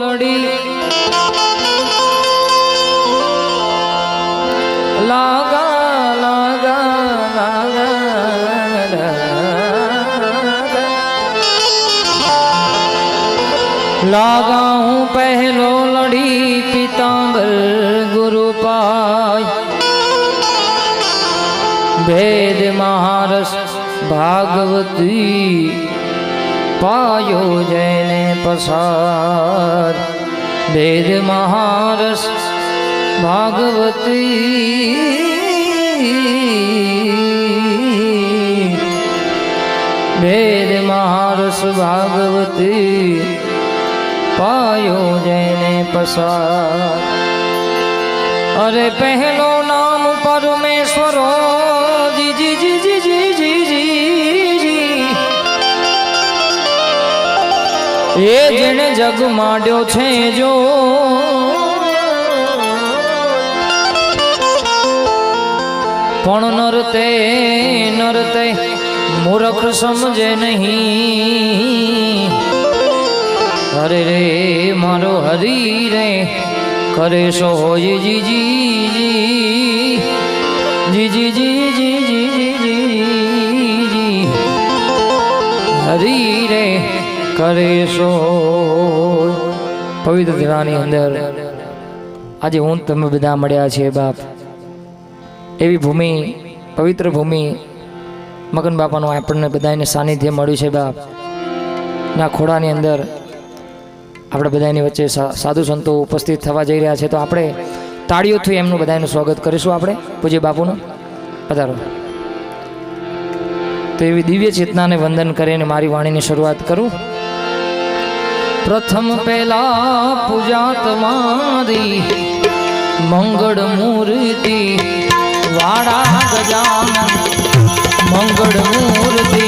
લડી. લાગા લાગા લાગા હું પહેલો લડી પિતાંબર ગુરુ પાય. ભેદ મહારસ ભાગવતી પાયો જૈને પસાર. ભેદ મહારસ ભાગવતી. ભેદ મહારસ ભાગવતી. પાયો જૈને પસાર. અરે પહેલો નામ પરમેશ્વરો એ જેણે જગ માંડ્યો છે જો. પણ નરતે નરતે મૂર્ખ સમજે નહીં. હરે રે, મારો હરી રે, કરે સો હોય જીજી જીજી જીજી જીજી હરી રે કરે સો પવિત્ર દિવાની અંદર આજે હું તમે બધા મળ્યા છીએ બાપ. એવી ભૂમિ, પવિત્ર ભૂમિ મગન બાપાનું આપણને બધાને સાનિધ્ય મળ્યું છે બાપ. ના ખોડાની અંદર આપણે બધાની વચ્ચે સાધુ સંતો ઉપસ્થિત થવા જઈ રહ્યા છે. તો આપણે તાળીઓથી એમનું બધાનું સ્વાગત કરીશું આપણે, પૂજ્ય બાપુનું. પધારો. તો એવી દિવ્ય ચેતનાને વંદન કરીને મારી વાણીની શરૂઆત કરું. પ્રથમ પહેલા પૂજા તમારી મંગળ મૂર્તિ વાડા ગજાન મંગળ મૂર્તિ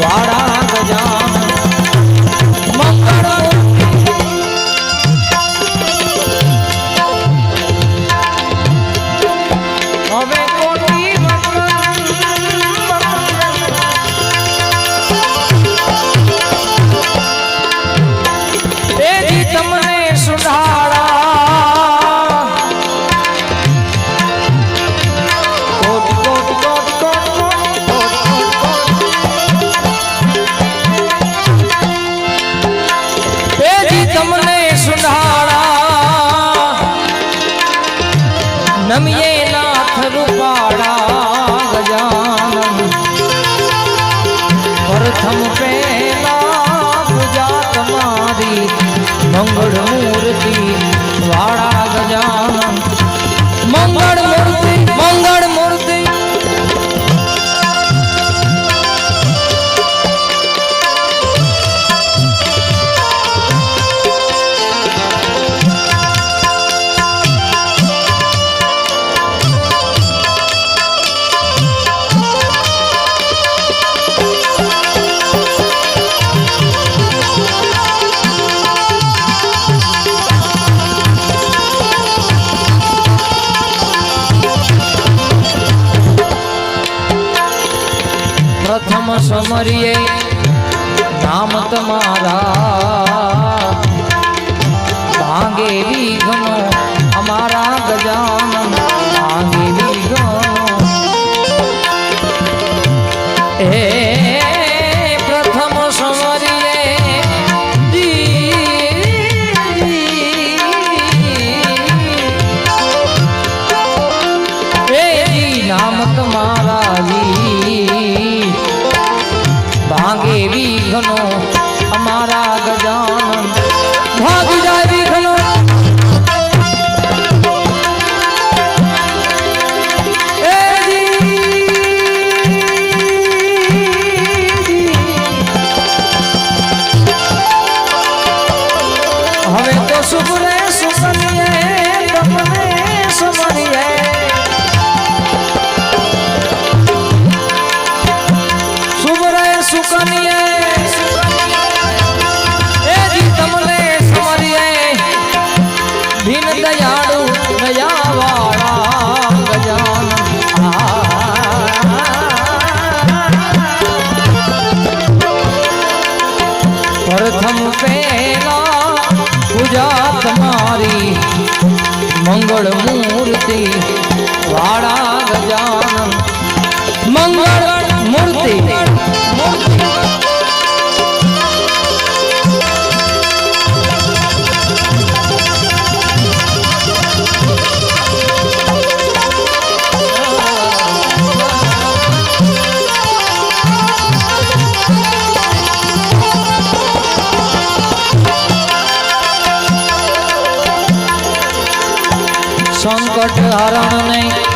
વાડા ગજાન મંગળ પ્રથમ સમરીએ નામ તમારા. ભાંગે વિઘનો અમારા ગજાનન ભાંગે વિઘનો. હે તમારા જી વટ હરણ નહીં.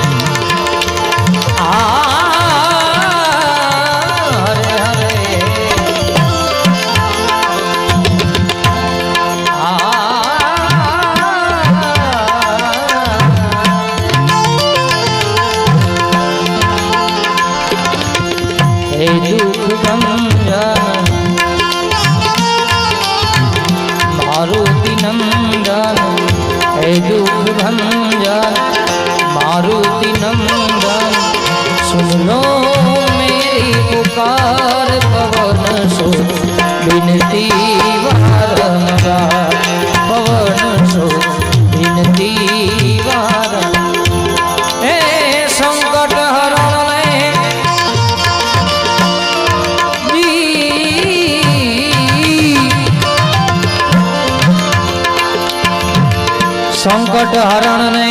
વટ હરણ ને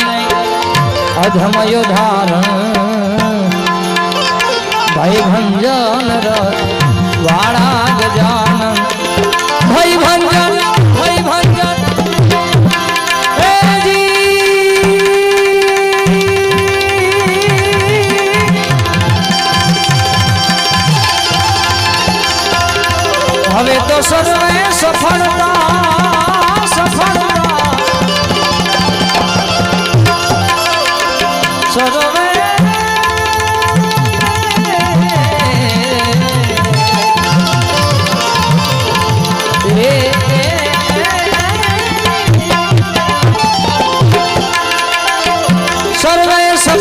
અધમયો ધારણ ભાઈ ભંજન વાળા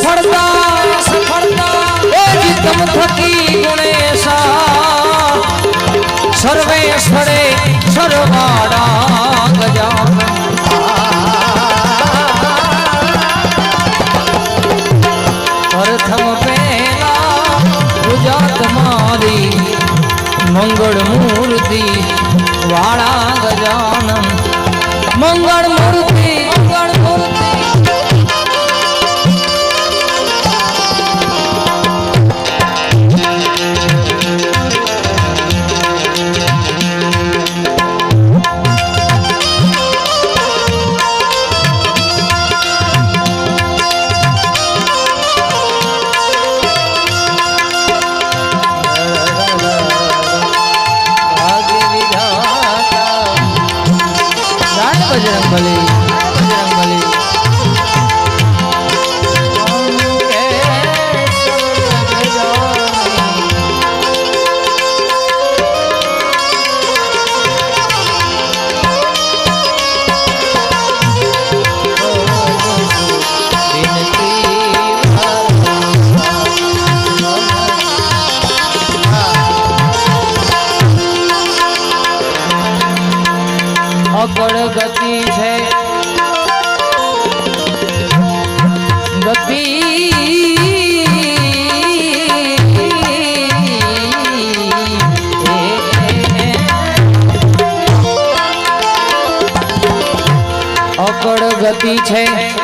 સફળતા સફળતા એ જીતમ થકી ગુણેશા સર્વે સ્થળે સર્વાડા ગજા પ્રથમ પહેલા ગુજરાત મારી મંગળ બજરંગ બલી અગળ ગતિ છે. ગતિ અગળ ગતિ છે.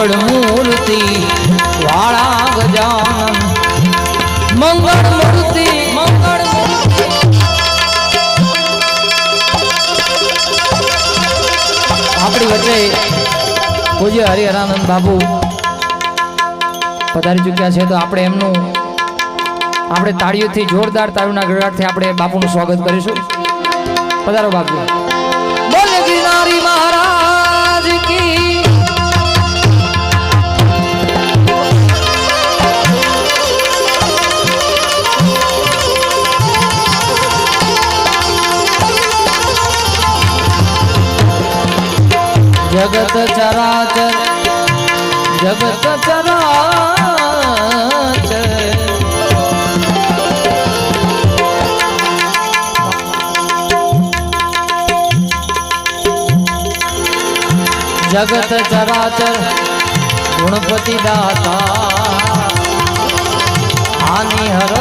મંગળ વાળા ગજાનન મંગળ આપણી વચ્ચે પૂજ્ય હરિહરાનંદ બાબુ પધારી ચૂક્યા છે, તો આપણે એમનું, આપણે તાળીઓથી જોરદાર તાળીઓના ગળગાટથી આપણે બાપુનું સ્વાગત કરીશું. પધારો બાપુ. જગત ચરાચર જગત ચરાચર જગત ચરાચર ગુણપતિ દાતા. હાનિ હરો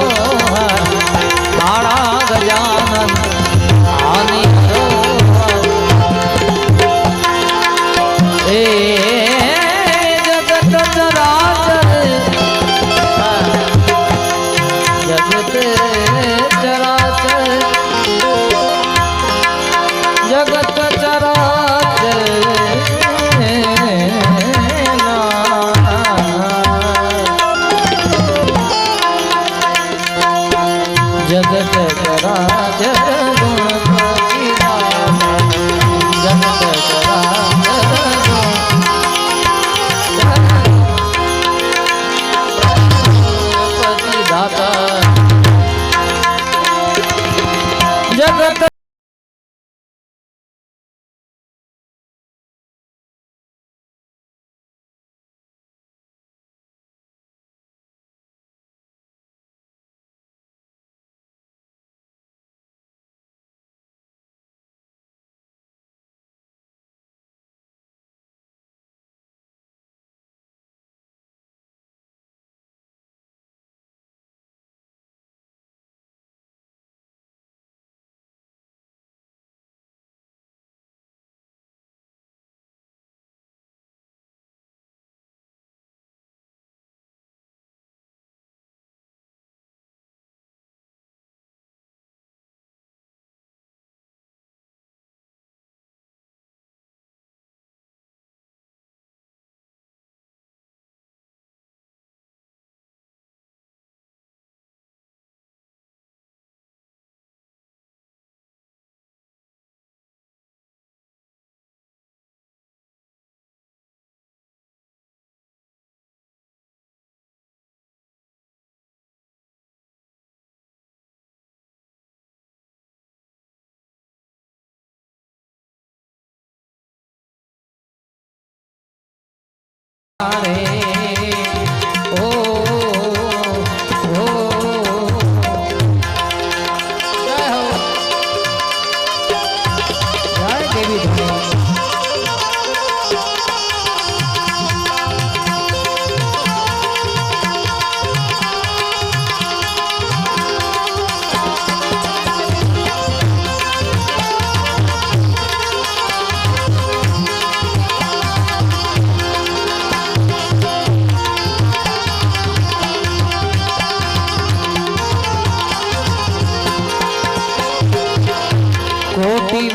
રે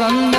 വന്നു